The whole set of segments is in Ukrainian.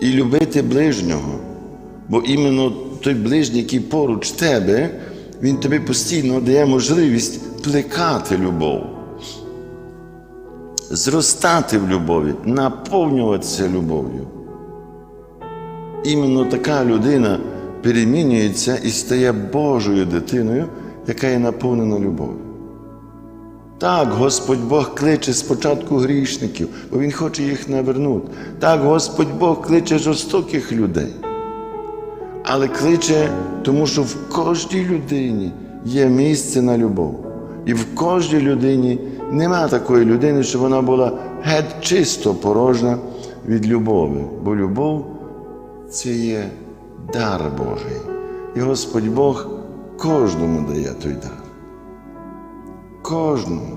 і любити ближнього. Бо іменно той ближній, який поруч тебе, він тобі постійно дає можливість плекати любов, зростати в любові, наповнюватися любов'ю. Іменно така людина перемінюється і стає Божою дитиною, яка є наповнена любов'ю. Так, Господь Бог кличе спочатку грішників, бо Він хоче їх навернути. Так, Господь Бог кличе жорстоких людей. Але кличе, тому що в кожній людині є місце на любов. І в кожній людині нема такої людини, щоб вона була геть чисто порожна від любові. Бо любов це є дар Божий. І Господь Бог кожному дає той дар. Кожному.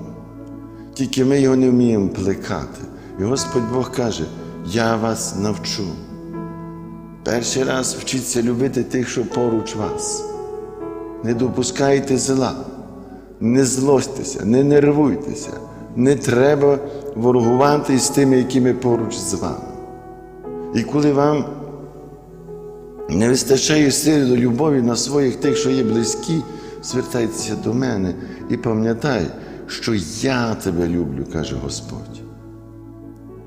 Тільки ми його не вміємо плекати. І Господь Бог каже: Я вас навчу. Перший раз вчіться любити тих, що поруч вас. Не допускайте зла, не злостеся, не нервуйтеся. Не треба ворогувати з тими, якими поруч з вами. І коли вам не вистачає сили до любові на своїх тих, що є близькі, звертайтеся до мене і пам'ятай, що я тебе люблю, каже Господь.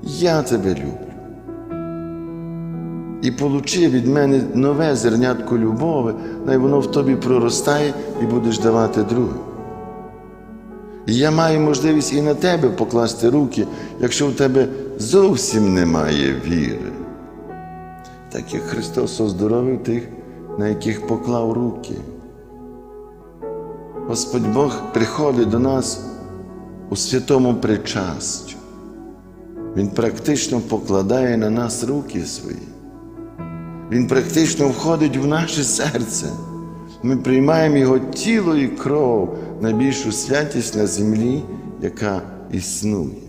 Я тебе люблю. І получи від мене нове зернятко любові, най воно в тобі проростає і будеш давати другим. І я маю можливість і на тебе покласти руки, якщо в тебе зовсім немає віри. Так як Христос оздоровив тих, на яких поклав руки. Господь Бог приходить до нас у святому причастю. Він практично покладає на нас руки свої. Він практично входить в наше серце. Ми приймаємо Його тіло і кров, найбільшу святість на землі, яка існує.